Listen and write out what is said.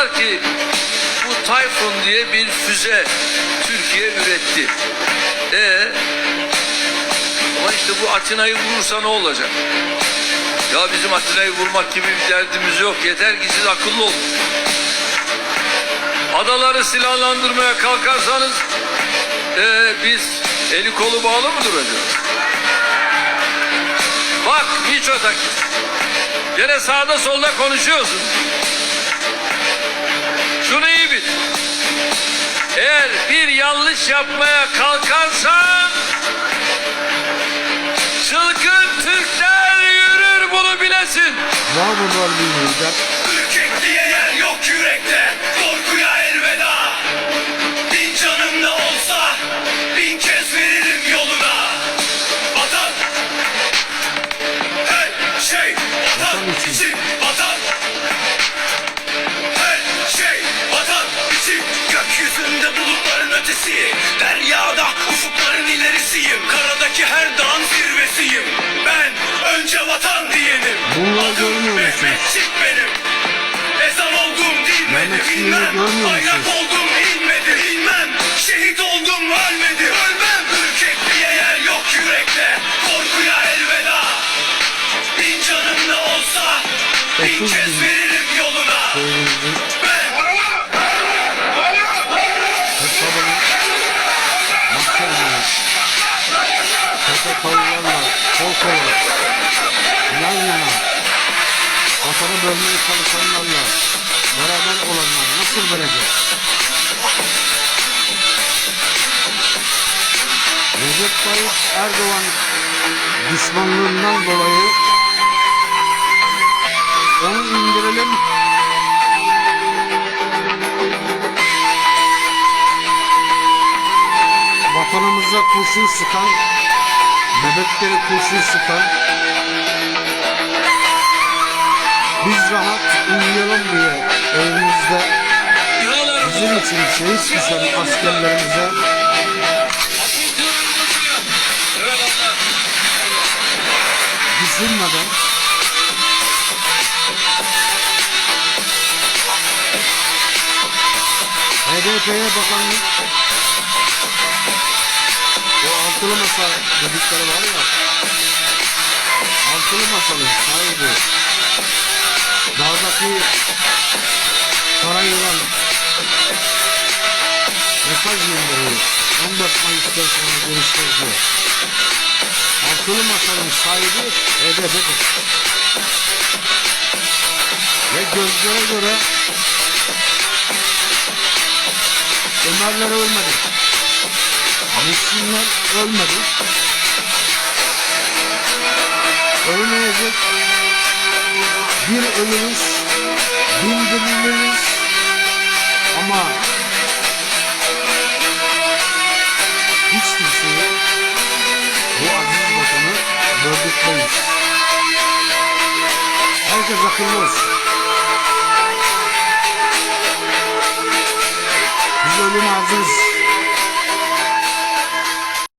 diyorlar ki bu Tayfun diye bir füze Türkiye üretti. E ama işte bu Atina'yı vurursa ne olacak? Ya bizim Atina'yı vurmak gibi bir derdimiz yok. Yeter ki siz akıllı olun. Adaları silahlandırmaya kalkarsanız e, biz eli kolu bağlı mı duracağız? Bak Miçotak. Gene sağda solda konuşuyorsun. Eğer bir yanlış yapmaya kalkarsan çılgın Türkler yürür bunu bilesin. Var mı var Bunlar görmüyor musunuz? Mehmetçik benim. Ezan oldum dinmedi Mehmetçiği bilmem görmüyor Bayrak musunuz? oldum inmedi bilmem Şehit oldum ölmedi ölmem. Ürkekliğe yer yok yürekte. Korkuya elveda. Bin canım da olsa Bin Otuz kez bin. veririm yoluna. Köyümüzün Ben hesabını mahkemeye PKK'lılarla kol kola yan yana vatanı bölmeye çalışanlarla beraber olanlar nasıl verecek? Recep Tayyip Erdoğan düşmanlığından dolayı onu indirelim vatanımıza kurşun sıkan, bebekleri kurşun sıkan, biz rahat uyuyalım diye evimizde bizim için şehit düşen askerlerimize düşünmeden HDP'ye bakanlık o altılı masa dedikleri var ya altılı masanın sahibi dağdaki saraydan mesaj gönderiyor 14 Mayıs'tan sonra görüşeceğiz. Altılı masanın sahibi HDP'dir. Ve gözlere göre Ömerler ölmedi. Müslümanlar ölmedi. Ölmeyecek. Bir ölürüz, bin diriliriz. Ama hiç kimseye bu aziz vatanı böldürtmeyiz. Herkes akıllı olsun. Biz ölüme hazırız.